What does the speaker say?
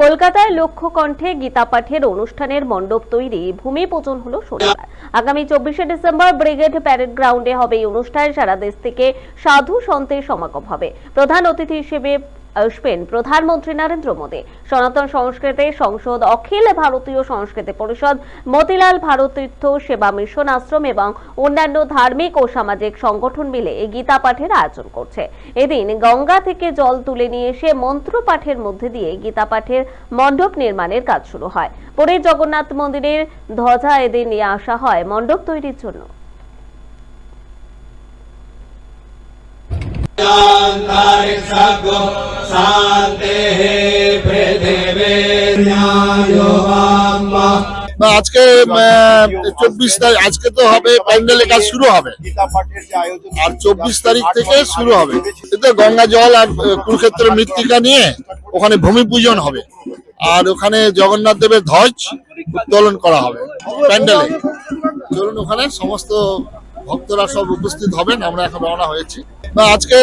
কলকাতায় লক্ষ্য কণ্ঠে গীতা পাঠের অনুষ্ঠানের মণ্ডপ তৈরি। ভূমি পূজন হলো শনিবার। আগামী চব্বিশে ডিসেম্বর ব্রিগেড প্যারেড গ্রাউন্ডে হবে এই অনুষ্ঠান। সারা দেশ থেকে সাধু সন্তের সমাগম হবে। প্রধান অতিথি হিসেবে আসবেন প্রধানমন্ত্রী নরেন্দ্র মোদী, সনাতন সংস্কৃতি সংসদ অখিল ভারতীয় সংস্কৃতি পরিষদ, মতিলাল ভারতীর্থ সেবা মিশন আশ্রম এবং অন্যান্য ধার্মিক ও সামাজিক সংগঠন মিলে এই গীতা পাঠের আয়োজন করছে। এদিন গঙ্গা থেকে জল তুলে নিয়ে এসে মন্ত্র পাঠের মধ্যে দিয়ে গীতা পাঠের মণ্ডপ নির্মাণের কাজ শুরু হয়। পরে জগন্নাথ মন্দিরের ধ্বজা এদিন নিয়ে আসা হয় মণ্ডপ তৈরির জন্য। शान्तारिक्षगो शान्तेः पृथिवे न्यायो वाम्मा বা আজকে চব্বিশ তারিখ আজকে তো হবে প্যান্ডেলের কাজ শুরু হবে গীতা পাঠের যে আয়োজন আর চব্বিশ তারিখ থেকে শুরু হবে এতে গঙ্গা জল আর আহ, কুরুক্ষেত্রের মৃত্তিকা নিয়ে ওখানে ভূমি পূজন হবে আর ওখানে জগন্নাথ দেবের ধ্বজ উত্তোলন করা হবে প্যান্ডেলে চলুন ওখানে সমস্ত ভক্তরা সব উপস্থিত হবেন আমরা এখন রওনা হয়েছি। আজকে